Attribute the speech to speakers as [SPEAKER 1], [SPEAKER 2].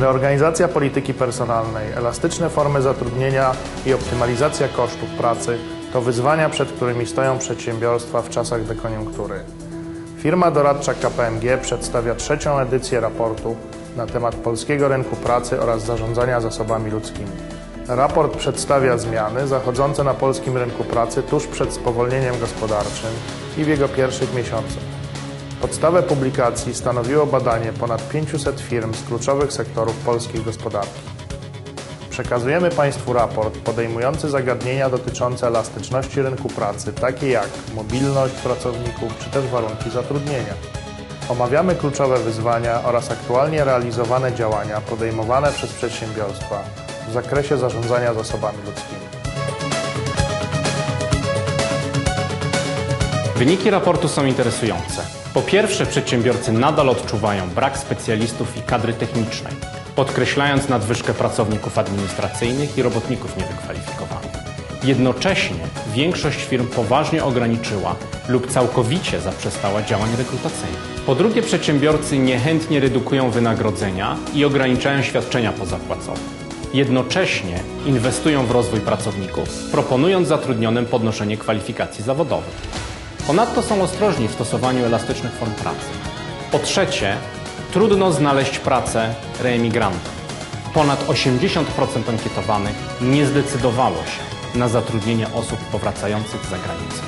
[SPEAKER 1] Reorganizacja polityki personalnej, elastyczne formy zatrudnienia i optymalizacja kosztów pracy to wyzwania, przed którymi stoją przedsiębiorstwa w czasach dekoniunktury. Firma doradcza KPMG przedstawia trzecią edycję raportu na temat polskiego rynku pracy oraz zarządzania zasobami ludzkimi. Raport przedstawia zmiany zachodzące na polskim rynku pracy tuż przed spowolnieniem gospodarczym i w jego pierwszych miesiącach. Podstawę publikacji stanowiło badanie ponad 500 firm z kluczowych sektorów polskiej gospodarki. Przekazujemy Państwu raport podejmujący zagadnienia dotyczące elastyczności rynku pracy, takie jak mobilność pracowników czy też warunki zatrudnienia. Omawiamy kluczowe wyzwania oraz aktualnie realizowane działania podejmowane przez przedsiębiorstwa w zakresie zarządzania zasobami ludzkimi.
[SPEAKER 2] Wyniki raportu są interesujące. Po pierwsze, przedsiębiorcy nadal odczuwają brak specjalistów i kadry technicznej, podkreślając nadwyżkę pracowników administracyjnych i robotników niewykwalifikowanych. Jednocześnie większość firm poważnie ograniczyła lub całkowicie zaprzestała działań rekrutacyjnych. Po drugie, przedsiębiorcy niechętnie redukują wynagrodzenia i ograniczają świadczenia pozapłacowe. Jednocześnie inwestują w rozwój pracowników, proponując zatrudnionym podnoszenie kwalifikacji zawodowych. Ponadto są ostrożni w stosowaniu elastycznych form pracy. Po trzecie, trudno znaleźć pracę reemigrantom. Ponad 80% ankietowanych nie zdecydowało się na zatrudnienie osób powracających z zagranicy.